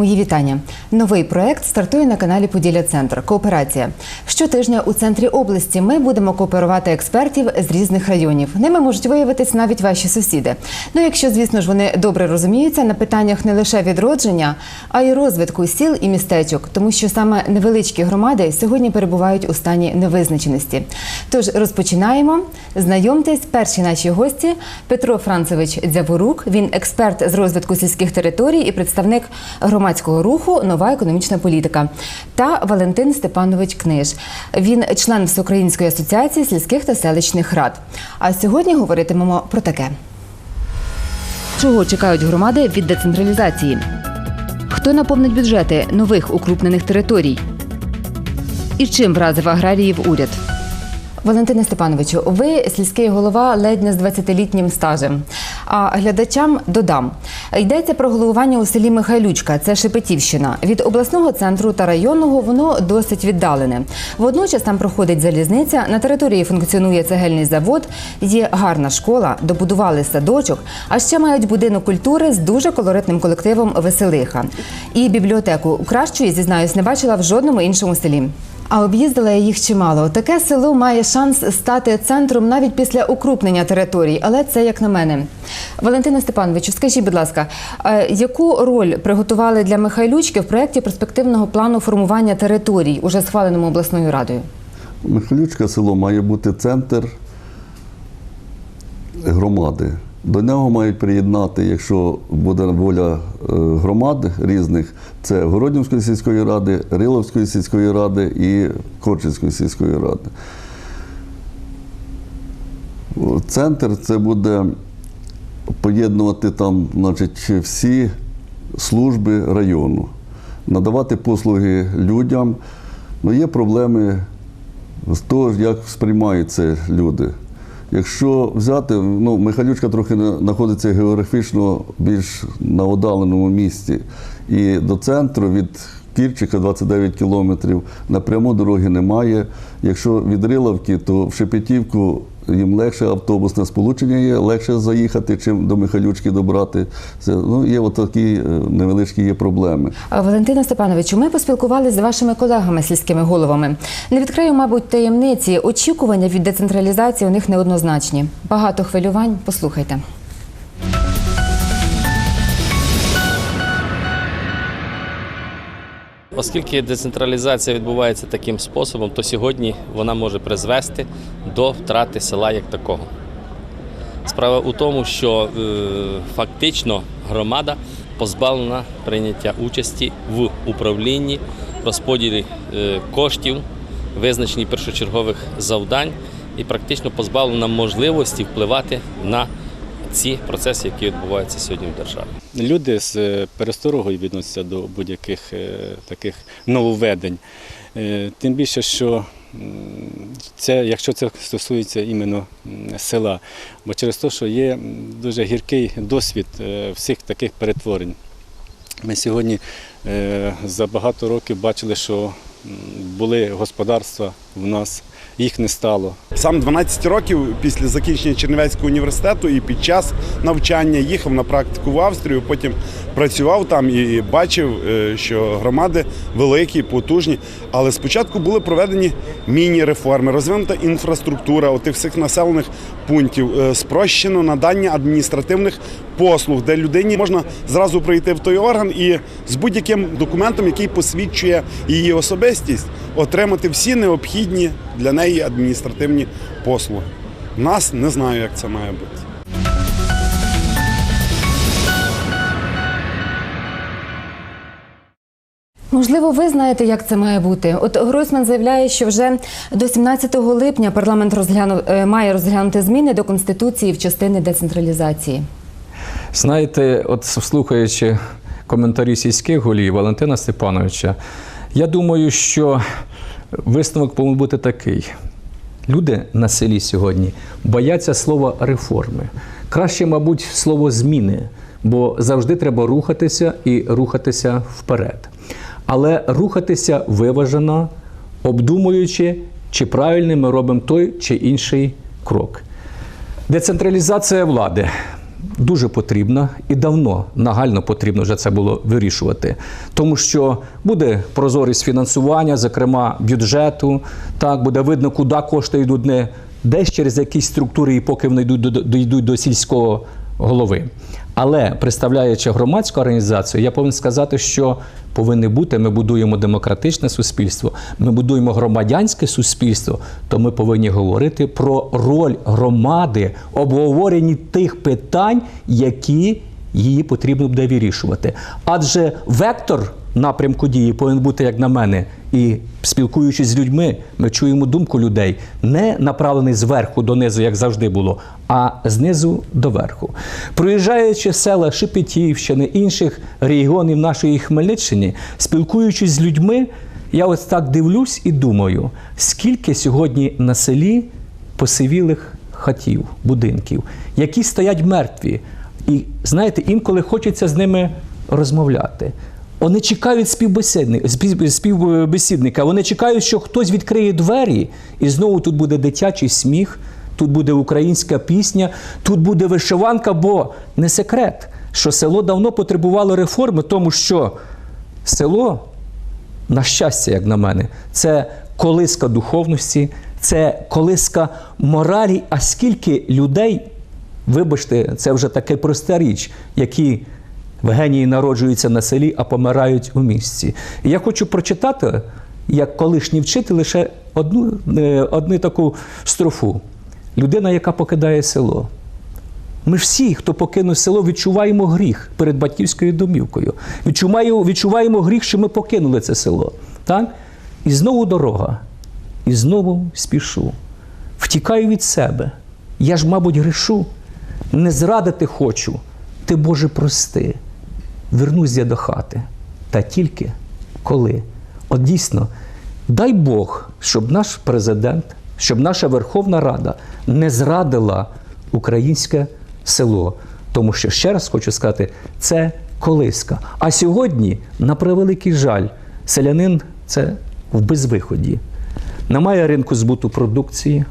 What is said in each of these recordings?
Мої вітання. Новий проект стартує на каналі Поділля Центр. Кооперація. Щотижня у центрі області ми будемо кооперувати експертів з різних районів. Ними можуть виявитись навіть ваші сусіди. Ну, якщо, звісно ж, вони добре розуміються на питаннях не лише відродження, а й розвитку сіл і містечок, тому що саме невеличкі громади сьогодні перебувають у стані невизначеності. Тож розпочинаємо. Знайомтесь, перші наші гості Петро Францевич Дзяворук. Він експерт з розвитку сільських територій і представник громадського руху Нова економічна політика. Та Валентин Степанович Книж. Він член Всеукраїнської асоціації сільських та селищних рад. А сьогодні говоритимемо про таке. Чого чекають громади від децентралізації? Хто наповнить бюджети нових укрупнених територій? І чим вразив аграріїв уряд? Валентине Степановичу, ви сільський голова ледь не з 20-літнім стажем. А глядачам додам. Йдеться про головування у селі Михайлючка, це Шепетівщина. Від обласного центру та районного воно досить віддалене. Водночас там проходить залізниця, на території функціонує цегельний завод, є гарна школа, добудували садочок, а ще мають будинок культури з дуже колоритним колективом Веселиха. І бібліотеку кращої, зізнаюсь, не бачила в жодному іншому селі. А об'їздила я їх чимало. Таке село має шанс стати центром навіть після укрупнення територій, але це як на мене. Валентина Степановичу, скажіть, будь ласка, е, яку роль приготували для Михайлючки в проєкті перспективного плану формування територій, уже схваленому обласною радою? Михайлючке село має бути центр громади. До нього мають приєднати, якщо буде воля е, громад різних, це Городнівської сільської ради, Риловської сільської ради і Корчинської сільської ради. Центр це буде поєднувати там, значить, всі служби району, надавати послуги людям. Ну, є проблеми з того, як сприймають це люди. Якщо взяти, ну, Михайлючка трохи на- знаходиться географічно більш на удаленому місці. І до центру від Кірчика 29 кілометрів напряму дороги немає. Якщо від Риловки, то в Шепетівку їм легше автобусне сполучення є, легше заїхати, чим до Михайлючки добрати. Це, ну, є отакі е, невеличкі є проблеми. Е, Валентина Степановичу, ми поспілкувалися з вашими колегами сільськими головами. Не відкрию, мабуть, таємниці. Очікування від децентралізації у них неоднозначні. Багато хвилювань. Послухайте. Оскільки децентралізація відбувається таким способом, то сьогодні вона може призвести до втрати села як такого. Справа у тому, що е, фактично громада позбавлена прийняття участі в управлінні, розподілі е, коштів, визначенні першочергових завдань і практично позбавлена можливості впливати на ці процеси, які відбуваються сьогодні в державі. Люди з е, пересторогою відносяться до будь-яких е, таких нововведень. Е, Тим більше, що це, якщо це стосується іменно села, бо через те, що є дуже гіркий досвід всіх таких перетворень. Ми сьогодні за багато років бачили, що були господарства в нас, їх не стало. Сам 12 років після закінчення Чернівецького університету і під час навчання їхав на практику в Австрію, потім працював там і бачив, е, що громади великі, потужні. Але спочатку були проведені міні-реформи, розвинута інфраструктура отих всіх населених пунктів, е, спрощено надання адміністративних послуг, де людині можна зразу прийти в той орган і з будь-яким документом, який посвідчує її особистість, отримати всі необхідні для неї адміністративні послуги. Нас не знаю, як це має бути. Можливо, ви знаєте, як це має бути. От Гройсман заявляє, що вже до 17 липня парламент розгляну, е, має розглянути зміни до конституції в частини децентралізації. Знаєте, от слухаючи коментарі сільських голів Валентина Степановича, я думаю, що висновок повинен бути такий. Люди на селі сьогодні бояться слова реформи. Краще, мабуть, слово зміни, бо завжди треба рухатися і рухатися вперед. Але рухатися виважено, обдумуючи, чи правильно ми робимо той чи інший крок. Децентралізація влади. Дуже потрібна і давно нагально потрібно вже це було вирішувати, тому що буде прозорість фінансування, зокрема бюджету. Так буде видно, куди кошти йдуть не десь через якісь структури, і поки вони йдуть до, дійдуть до сільського голови. Але представляючи громадську організацію, я повинен сказати, що повинні бути. Ми будуємо демократичне суспільство, ми будуємо громадянське суспільство. То ми повинні говорити про роль громади, обговоренні тих питань, які її потрібно буде вирішувати. Адже вектор напрямку дії повинен бути, як на мене, і спілкуючись з людьми, ми чуємо думку людей, не направлений зверху донизу, як завжди було, а знизу до верху. Проїжджаючи села Шепетівщини, інших регіонів нашої Хмельниччини, спілкуючись з людьми, я ось так дивлюсь і думаю, скільки сьогодні на селі посивілих хатів, будинків, які стоять мертві. І знаєте, інколи хочеться з ними розмовляти. Вони чекають співбесідни- співбесідника, вони чекають, що хтось відкриє двері, і знову тут буде дитячий сміх, тут буде українська пісня, тут буде вишиванка, бо не секрет, що село давно потребувало реформи, тому що село на щастя, як на мене, це колиска духовності, це колиска моралі. А скільки людей, вибачте, це вже таке проста річ, які генії народжуються на селі, а помирають у місті. І я хочу прочитати, як колишній вчитель, лише одну, е, одну таку строфу. Людина, яка покидає село. Ми всі, хто покинув село, відчуваємо гріх перед батьківською домівкою. Відчуваємо, відчуваємо гріх, що ми покинули це село. Так? І знову дорога. І знову спішу. Втікаю від себе. Я ж, мабуть, грішу. Не зрадити хочу. Ти, Боже, прости. Вернусь я до хати. Та тільки коли. От дійсно, дай Бог, щоб наш президент, щоб наша Верховна Рада не зрадила українське село. Тому що, ще раз хочу сказати, це колиска. А сьогодні, на превеликий жаль, селянин це в безвиході. Немає ринку збуту продукції,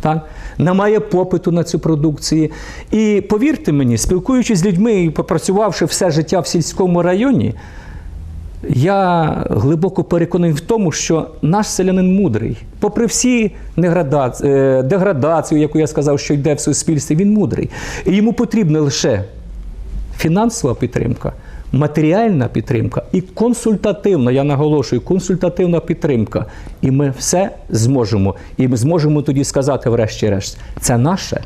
так? немає попиту на цю продукцію. І повірте мені, спілкуючись з людьми і попрацювавши все життя в сільському районі, я глибоко переконаний в тому, що наш селянин мудрий. Попри всі е, деградацію, яку я сказав, що йде в суспільстві, він мудрий. І йому потрібна лише фінансова підтримка, матеріальна підтримка і консультативна, я наголошую, консультативна підтримка. І ми все зможемо. І ми зможемо тоді сказати, врешті-решт, це наше,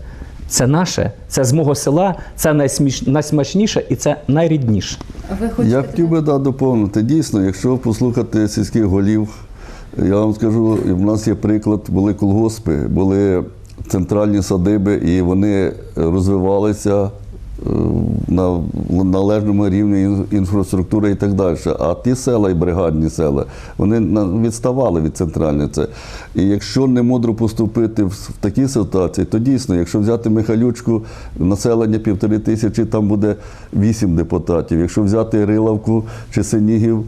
це наше, це з мого села, це найсміш... найсмачніше і це найрідніше. Ви хочете Я хотів би да, доповнити. Дійсно, якщо послухати сільських голів, я вам скажу, в нас є приклад, були колгоспи, були центральні садиби, і вони розвивалися на належному рівні інфраструктури і так далі. А ті села і бригадні села, вони відставали від центральної. Це. І якщо не мудро поступити в, такі ситуації, то дійсно, якщо взяти Михайлючку, населення півтори тисячі, там буде вісім депутатів. Якщо взяти Рилавку чи Синігів,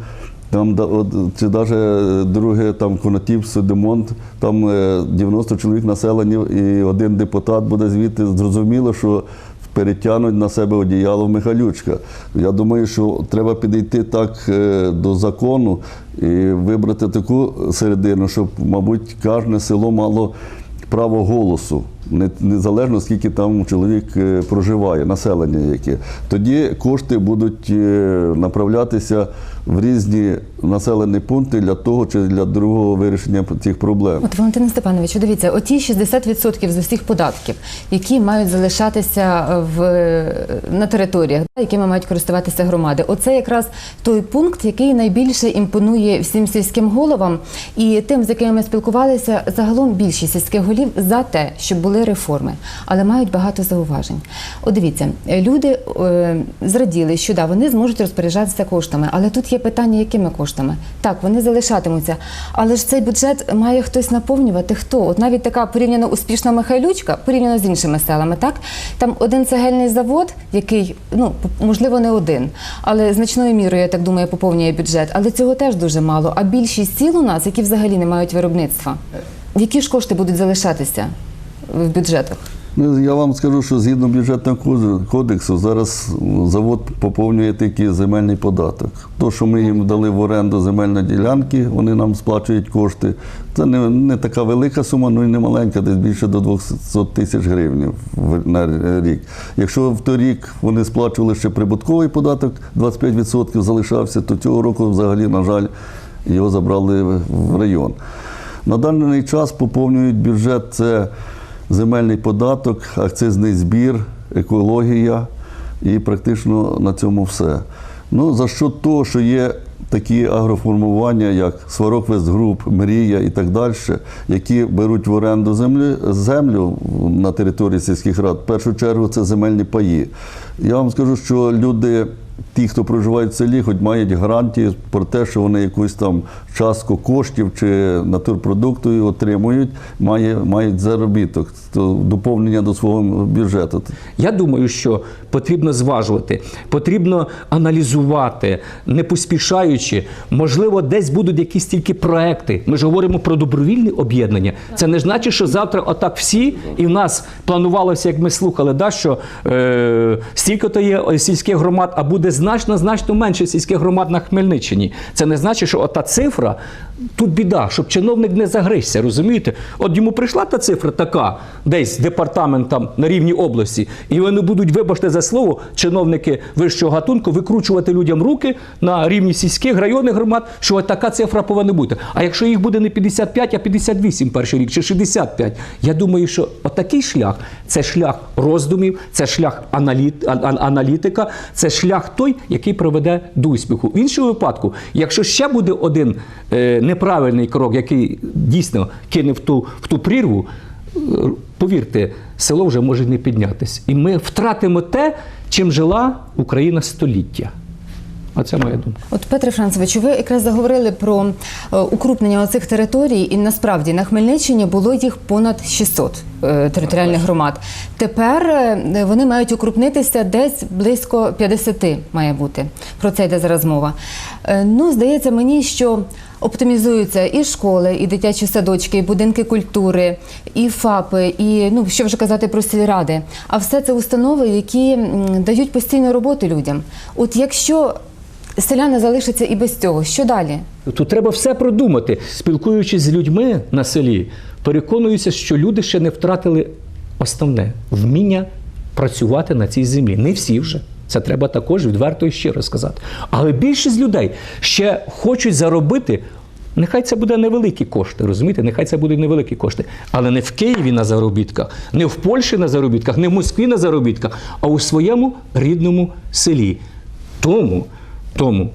там чи навіть друге там Конотіп, Сидемонт, там е, 90 чоловік населення і один депутат буде звідти. Зрозуміло, що перетягнуть на себе одіяло Михалючка. Я думаю, що треба підійти так е, до закону і вибрати таку середину, щоб, мабуть, кожне село мало право голосу. Не- Незалежно скільки там чоловік е, проживає, населення яке. Тоді кошти будуть е, направлятися в різні населені пункти для того чи для другого вирішення цих проблем. От Валентин Степанович, дивіться, оті 60% з усіх податків, які мають залишатися в, на територіях, якими мають користуватися громади. Оце якраз той пункт, який найбільше імпонує всім сільським головам і тим, з якими ми спілкувалися, загалом більшість сільських голів за те, щоб були реформи, але мають багато зауважень. От дивіться, люди е, зраділи, що да, вони зможуть розпоряджатися коштами, але тут є питання, якими коштами. Так, вони залишатимуться, але ж цей бюджет має хтось наповнювати. Хто? От навіть така порівняно успішна Михайлючка, порівняно з іншими селами, так там один цегельний завод, який ну можливо не один, але значною мірою, я так думаю, поповнює бюджет. Але цього теж дуже мало. А більшість сіл у нас, які взагалі не мають виробництва, які ж кошти будуть залишатися в бюджетах? Ну, я вам скажу, що згідно бюджетного кодексу зараз завод поповнює тільки земельний податок. То, що ми їм дали в оренду земельні ділянки, вони нам сплачують кошти. Це не, не така велика сума, ну і не маленька, десь більше до 200 тисяч гривень на рік. Якщо в той рік вони сплачували ще прибутковий податок, 25% залишався, то цього року взагалі, на жаль, його забрали в район. На даний час поповнюють бюджет це земельний податок, акцизний збір, екологія і практично на цьому все. Ну, за що того, що є такі агроформування, як Сварог Вестгруп, Мрія і так далі, які беруть в оренду землю, землю на території сільських рад, в першу чергу це земельні паї. Я вам скажу, що люди ті, хто проживають в селі, хоч мають гарантії про те, що вони якусь там частку коштів чи натурпродукту отримують, має, мають заробіток, то доповнення до свого бюджету. Я думаю, що потрібно зважувати, потрібно аналізувати, не поспішаючи. Можливо, десь будуть якісь тільки проекти. Ми ж говоримо про добровільні об'єднання. Це не значить, що завтра отак всі, і в нас планувалося, як ми слухали, да, що е, стільки-то є сільських громад, а буде значно значно менше сільських громад на Хмельниччині. Це не значить, що ота цифра тут біда, щоб чиновник не загризся, розумієте? От йому прийшла та цифра така, десь департамент там на рівні області, і вони будуть, вибачте за слово, чиновники вищого гатунку викручувати людям руки на рівні сільських районних громад, що от така цифра повинна бути. А якщо їх буде не 55, а 58 перший рік чи 65, я думаю, що отакий шлях це шлях роздумів, це шлях аналітика, це шлях той, який приведе до успіху. В іншому випадку, якщо ще буде один е, неправильний крок, який дійсно кине в ту, в ту прірву, е, повірте, село вже може не піднятися. І ми втратимо те, чим жила Україна століття. Оце моя думка. От Петре Францевичу, ви якраз заговорили про е, укрупнення оцих територій, і насправді на Хмельниччині було їх понад 600 е, територіальних громад. Тепер е, вони мають укрупнитися десь близько 50 має бути. Про це йде зараз мова. Ну, здається мені, що оптимізуються і школи, і дитячі садочки, і будинки культури, і ФАПи, і ну що вже казати про сільради. А все це установи, які дають постійну роботу людям. От якщо селяни залишаться і без цього. Що далі? Тут треба все продумати. Спілкуючись з людьми на селі, переконуюся, що люди ще не втратили основне вміння працювати на цій землі. Не всі вже. Це треба також відверто і щиро сказати. Але більшість людей ще хочуть заробити. Нехай це буде невеликі кошти, розумієте? Нехай це будуть невеликі кошти. Але не в Києві на заробітках, не в Польщі на заробітках, не в Москві на заробітках, а у своєму рідному селі. Тому, тому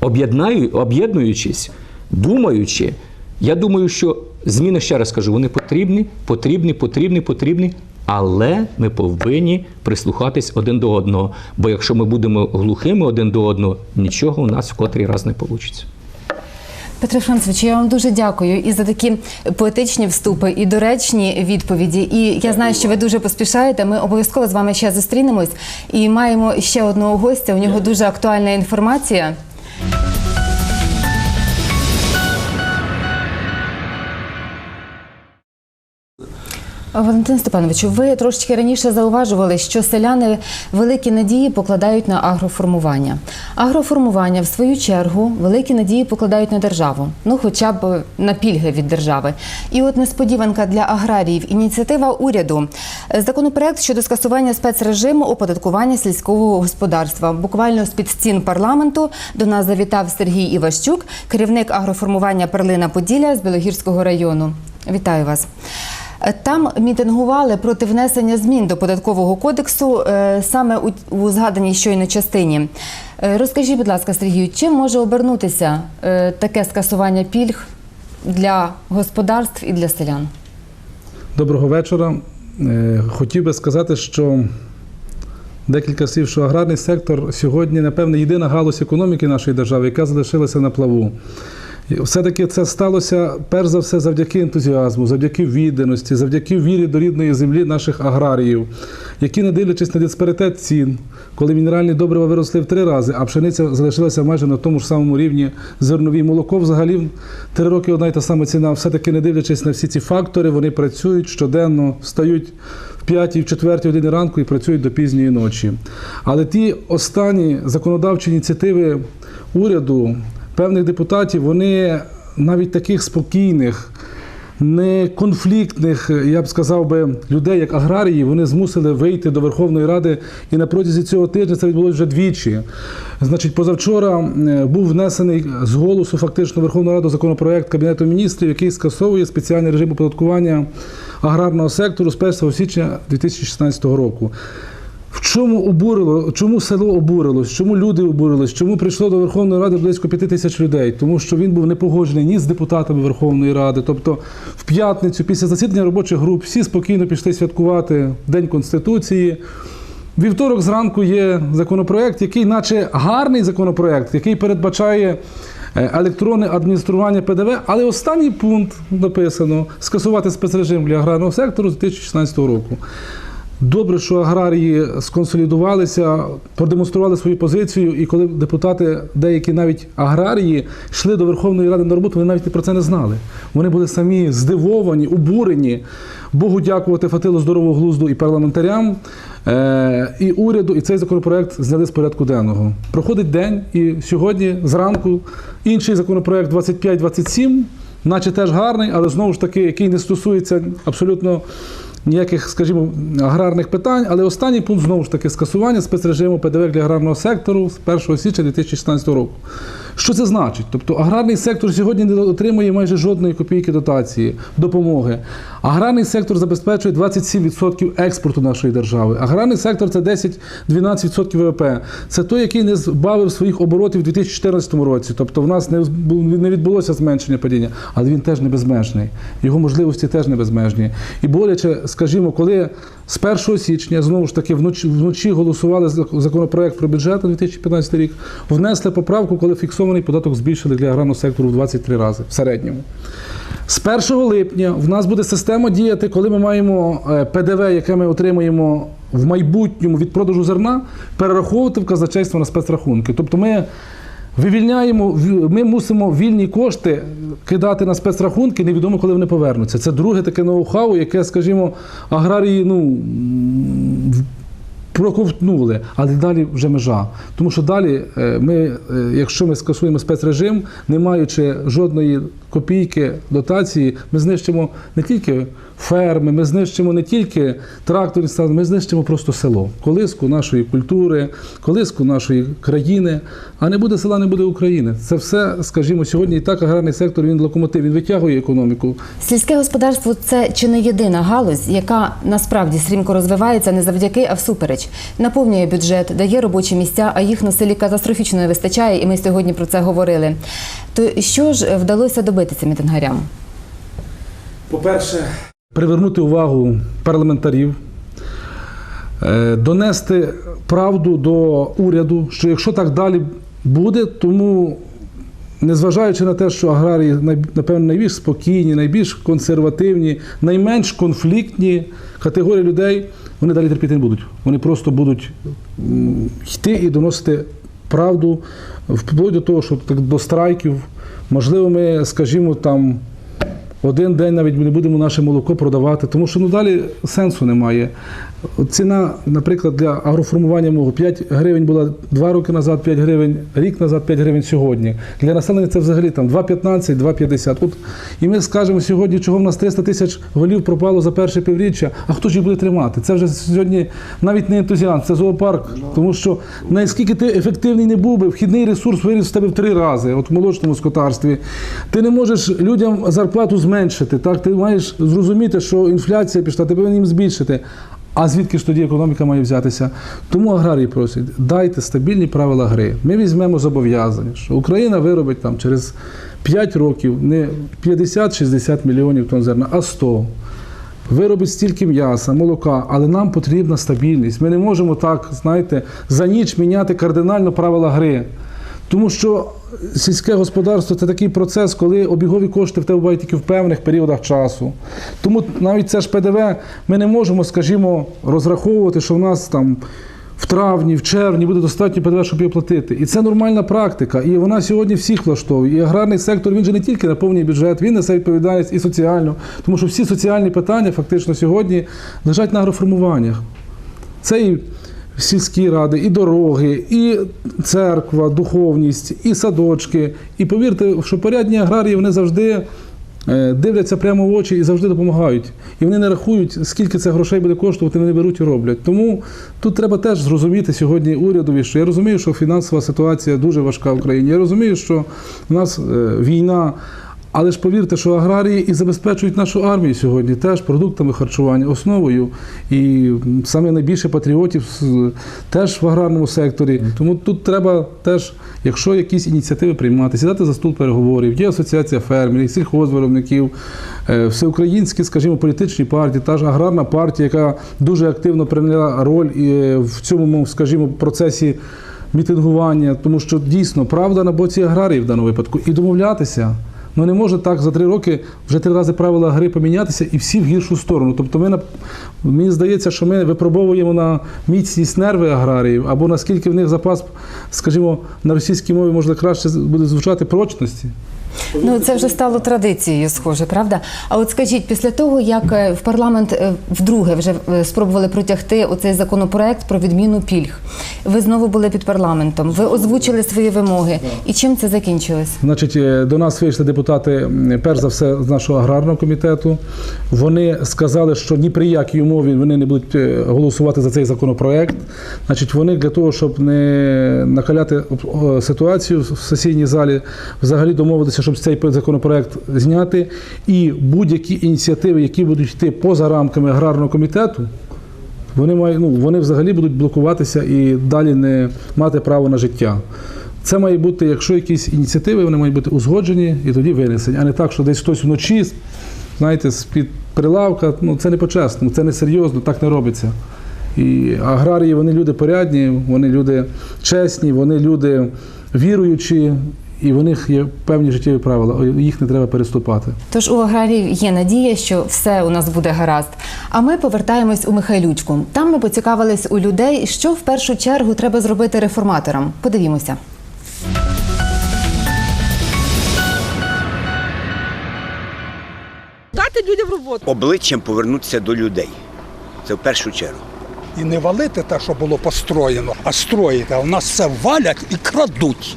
об'єднаю, об'єднуючись, думаючи, я думаю, що зміни, ще раз кажу, вони потрібні, потрібні, потрібні, потрібні. Але ми повинні прислухатись один до одного. Бо якщо ми будемо глухими один до одного, нічого у нас в котрий раз не вийде. Петре Францевич, я вам дуже дякую і за такі поетичні вступи, і доречні відповіді. І я знаю, що ви дуже поспішаєте. Ми обов'язково з вами ще зустрінемось і маємо ще одного гостя. У нього дуже актуальна інформація. Валентин Степановичу, ви трошечки раніше зауважували, що селяни великі надії покладають на агроформування. Агроформування, в свою чергу, великі надії покладають на державу, ну хоча б на пільги від держави. І от несподіванка для аграріїв. Ініціатива уряду. Законопроект щодо скасування спецрежиму оподаткування сільського господарства. Буквально з під стін парламенту до нас завітав Сергій Іващук, керівник агроформування Перлина Поділля з Білогірського району. Вітаю вас. Там мітингували проти внесення змін до податкового кодексу е, саме у, згаданій щойно частині. Е, Розкажіть, будь ласка, Сергію, чим може обернутися е, таке скасування пільг для господарств і для селян? Доброго вечора. Е, Хотів би сказати, що декілька слів, що аграрний сектор сьогодні, напевне, єдина галузь економіки нашої держави, яка залишилася на плаву. Все-таки це сталося перш за все завдяки ентузіазму, завдяки відданості, завдяки вірі до рідної землі наших аграріїв, які, не дивлячись на диспаритет цін, коли мінеральні добрива виросли в три рази, а пшениця залишилася майже на тому ж самому рівні зернові молоко. Взагалі три роки одна й та сама ціна. Все-таки не дивлячись на всі ці фактори, вони працюють щоденно, встають в п'ятій, в четвертій годині ранку і працюють до пізньої ночі. Але ті останні законодавчі ініціативи уряду, певних депутатів, вони навіть таких спокійних, не конфліктних, я б сказав би, людей, як аграрії, вони змусили вийти до Верховної Ради, і на протязі цього тижня це відбулося вже двічі. Значить, позавчора був внесений з голосу фактично в Верховну Раду законопроект Кабінету міністрів, який скасовує спеціальний режим оподаткування аграрного сектору з 1 січня 2016 року. В чому обурило, чому село обурилось, чому люди обурились, чому прийшло до Верховної Ради близько п'яти тисяч людей? Тому що він був не погоджений ні з депутатами Верховної Ради. Тобто в п'ятницю, після засідання робочих груп, всі спокійно пішли святкувати День Конституції. Вівторок зранку є законопроект, який, наче гарний законопроект, який передбачає е, електронне адміністрування ПДВ, але останній пункт написано скасувати спецрежим для аграрного сектору з 2016 року. Добре, що аграрії сконсолідувалися, продемонстрували свою позицію, і коли депутати, деякі навіть аграрії, йшли до Верховної Ради на роботу, вони навіть про це не знали. Вони були самі здивовані, обурені. Богу дякувати Фатилу здорового глузду і парламентарям, е, і уряду, і цей законопроект зняли з порядку денного. Проходить день, і сьогодні зранку інший законопроект 25-27, наче теж гарний, але знову ж таки, який не стосується абсолютно ніяких, скажімо, аграрних питань, але останній пункт знову ж таки скасування спецрежиму ПДВ для аграрного сектору з 1 січня 2016 року. Що це значить? Тобто аграрний сектор сьогодні не отримує майже жодної копійки дотації, допомоги. Аграрний сектор забезпечує 27% експорту нашої держави. Аграрний сектор це 10-12% ВВП. Це той, який не збавив своїх оборотів у 2014 році. Тобто в нас не відбулося зменшення падіння, але він теж не безмежний. Його можливості теж не безмежні. І боляче, скажімо, коли з 1 січня знову ж таки вночі, вночі голосували законопроект про бюджет на 2015 рік, внесли поправку, коли фіксований податок збільшили для аграрного сектору в 23 рази в середньому. З 1 липня в нас буде система діяти, коли ми маємо е, ПДВ, яке ми отримуємо в майбутньому від продажу зерна, перераховувати в казначейство на спецрахунки. Тобто ми вивільняємо, ми мусимо вільні кошти кидати на спецрахунки, невідомо, коли вони повернуться. Це друге таке ноу-хау, яке, скажімо, аграрії ну, проковтнули, але далі вже межа. Тому що далі е, ми, е, якщо ми скасуємо спецрежим, не маючи жодної копійки дотації, ми знищимо не тільки ферми, ми знищимо не тільки тракторні стани, ми знищимо просто село, колиску нашої культури, колиску нашої країни. А не буде села, не буде України. Це все, скажімо, сьогодні і так аграрний сектор він локомотив, він витягує економіку. Сільське господарство це чи не єдина галузь, яка насправді стрімко розвивається не завдяки, а всупереч. Наповнює бюджет, дає робочі місця, а їх на селі катастрофічно не вистачає, і ми сьогодні про це говорили. То що ж вдалося добитися мітингарям? По-перше, привернути увагу парламентарів, е, донести правду до уряду, що якщо так далі буде, тому. Незважаючи на те, що аграрії напевно найбільш спокійні, найбільш консервативні, найменш конфліктні категорії людей, вони далі терпіти не будуть. Вони просто будуть йти і доносити правду вплоть до того, що так до страйків. Можливо, ми, скажімо, там один день навіть не будемо наше молоко продавати, тому що ну далі сенсу немає. Ціна, наприклад, для агроформування мого 5 гривень була 2 роки назад, 5 гривень, рік назад, 5 гривень сьогодні. Для населення це взагалі там 2,15, 2,50. От, і ми скажемо сьогодні, чого в нас 300 тисяч голів пропало за перше півріччя, а хто ж їх буде тримати? Це вже сьогодні навіть не ентузіазм, це зоопарк. Тому що наскільки ти ефективний не був би, вхідний ресурс виріс в тебе в три рази, от в молочному скотарстві. Ти не можеш людям зарплату зменшити. Так? Ти маєш зрозуміти, що інфляція пішла, ти повинен їм збільшити. А звідки ж тоді економіка має взятися? Тому аграрії просять, дайте стабільні правила гри. Ми візьмемо зобов'язання, що Україна виробить там через 5 років не 50-60 мільйонів тонн зерна, а 100. Виробить стільки м'яса, молока, але нам потрібна стабільність. Ми не можемо так, знаєте, за ніч міняти кардинально правила гри. Тому що сільське господарство це такий процес, коли обігові кошти в тебе бувають тільки в певних періодах часу. Тому навіть це ж ПДВ ми не можемо, скажімо, розраховувати, що в нас там. В травні, в червні буде достатньо ПДВ, щоб її платити. І це нормальна практика. І вона сьогодні всіх влаштовує. І аграрний сектор він же не тільки наповнює бюджет, він несе відповідальність і соціальну. Тому що всі соціальні питання фактично сьогодні лежать на агроформуваннях. Це і сільські ради, і дороги, і церква, духовність, і садочки. І повірте, що порядні аграрії вони завжди е, дивляться прямо в очі і завжди допомагають. І вони не рахують, скільки це грошей буде коштувати, вони беруть і роблять. Тому тут треба теж зрозуміти сьогодні урядові, що я розумію, що фінансова ситуація дуже важка в країні. Я розумію, що в нас е, війна. Але ж повірте, що аграрії і забезпечують нашу армію сьогодні теж продуктами харчування, основою. І саме найбільше патріотів теж в аграрному секторі. Тому тут треба теж, якщо якісь ініціативи приймати, сідати за стул переговорів. Є асоціація фермерів, сільхозвиробників, е, всеукраїнські, скажімо, політичні партії, та ж аграрна партія, яка дуже активно прийняла роль і в цьому, скажімо, процесі мітингування, тому що дійсно правда на боці аграрії в даному випадку і домовлятися. Ну не може так за три роки вже три рази правила гри помінятися і всі в гіршу сторону. Тобто, ми мені здається, що ми випробовуємо на міцність нерви аграріїв або наскільки в них запас, скажімо, на російській мові може краще буде звучати прочності. Ну це вже стало традицією, схоже, правда? А от скажіть, після того як е, в парламент е, вдруге вже е, спробували протягти оцей законопроект про відміну пільг, ви знову були під парламентом, ви озвучили свої вимоги. І чим це закінчилось? Значить, до нас вийшли депутати, перш за все, з нашого аграрного комітету. Вони сказали, що ні при якій умові вони не будуть голосувати за цей законопроект. Значить, вони для того, щоб не накаляти ситуацію в сесійній залі, взагалі домовилися, щоб цей законопроект зняти. І будь-які ініціативи, які будуть йти поза рамками аграрного комітету, вони мають, ну, вони взагалі будуть блокуватися і далі не мати право на життя. Це має бути, якщо якісь ініціативи, вони мають бути узгоджені і тоді винесені, а не так, що десь хтось вночі, знаєте, з-під прилавка, ну це не по-чесному, це не серйозно, так не робиться. І аграрії вони люди порядні, вони люди чесні, вони люди віруючі, і в них є певні життєві правила, їх не треба переступати. Тож у аграріїв є надія, що все у нас буде гаразд. А ми повертаємось у Михайлючку. Там ми поцікавились у людей, що в першу чергу треба зробити реформаторам. Подивімося. Дати людям роботу. обличчям повернутися до людей. Це в першу чергу. і не валити те, що було построєно, а строїти. А в нас все валять і крадуть.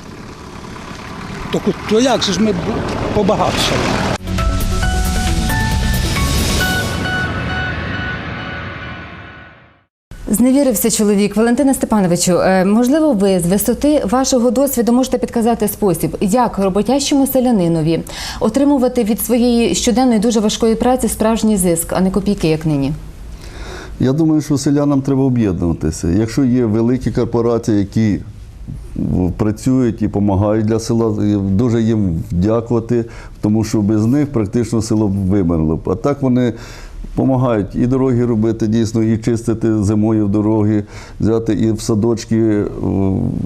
То, то як же ж ми побагатшали? Зневірився чоловік. Валентина Степановичу, е, можливо, ви з висоти вашого досвіду можете підказати спосіб, як роботящому селянинові отримувати від своєї щоденної дуже важкої праці справжній зиск, а не копійки, як нині. Я думаю, що селянам треба об'єднуватися. Якщо є великі корпорації, які працюють і допомагають для села, дуже їм дякувати, тому що без них практично село б вимерло. б. А так вони допомагають і дороги робити, дійсно, і чистити зимою дороги, взяти і в садочки е,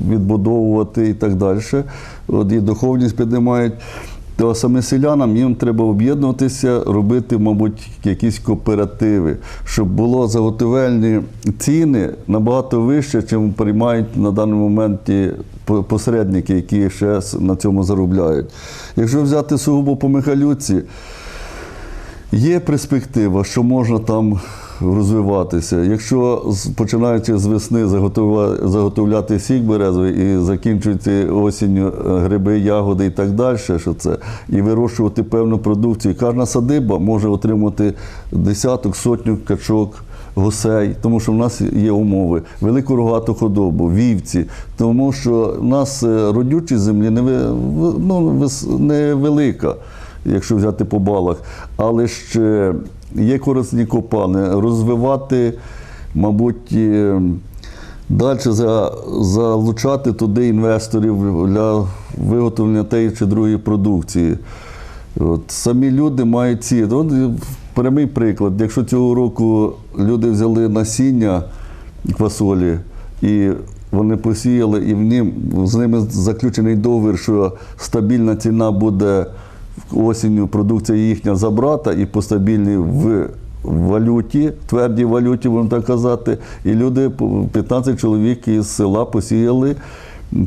відбудовувати і так далі. От і духовність піднімають. То саме селянам їм треба об'єднуватися, робити, мабуть, якісь кооперативи, щоб було заготовельні ціни набагато вище, чим приймають на даний момент ті посередники, які ще на цьому заробляють. Якщо взяти сугубо по Михайлюці, Є перспектива, що можна там розвиватися. Якщо починаючи з весни заготовляти сік березовий і закінчується осінню е, гриби, ягоди і так далі, що це, і вирощувати певну продукцію, кожна садиба може отримати десяток, сотню качок. Гусей, тому що в нас є умови, велику рогату худобу, вівці, тому що в нас е, родючість землі не, ну, невелика якщо взяти по балах, але ще є корисні копани, розвивати, мабуть, далі залучати туди інвесторів для виготовлення тієї чи другої продукції. От, самі люди мають ці. От, прямий приклад. Якщо цього року люди взяли насіння квасолі і вони посіяли, і в ним, з ними заключений договір, що стабільна ціна буде осінню, продукція їхня забрата і по стабільній в валюті, твердій валюті, будемо так казати. І люди, 15 чоловік із села посіяли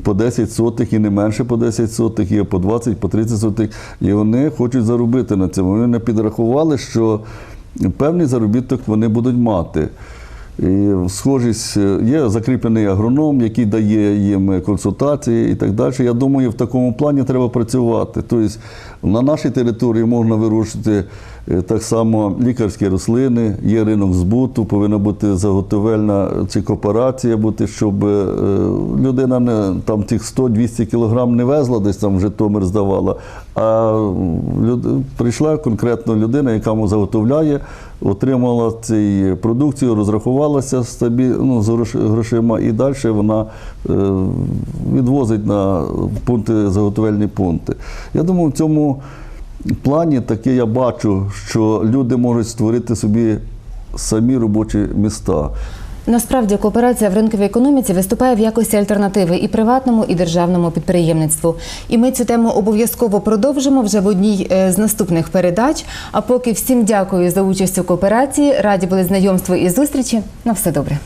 по 10 сотих і не менше по 10 сотих, є по 20, по 30 сотих. І вони хочуть заробити на цьому. Вони не підрахували, що певний заробіток вони будуть мати. І схожість е, є закріплений агроном, який дає їм консультації і так далі. Я думаю, в такому плані треба працювати. Тобто на нашій території можна вирощувати е, так само лікарські рослини, є ринок збуту, повинна бути заготовельна чи кооперація бути, щоб е, людина не там тих 100-200 кілограм не везла, десь там в Житомир здавала, а люд- прийшла конкретно людина, яка заготовляє, отримала цю продукцію, розрахувалася стабі... ну, з грошима, і далі вона е, відвозить на пункти, заготовельні пункти. Я думаю, в цьому плані таке я бачу, що люди можуть створити собі самі робочі міста. Насправді кооперація в ринковій економіці виступає в якості альтернативи і приватному, і державному підприємництву. І ми цю тему обов'язково продовжимо вже в одній е, з наступних передач. А поки всім дякую за участь у кооперації. Раді були знайомству і зустрічі. На все добре.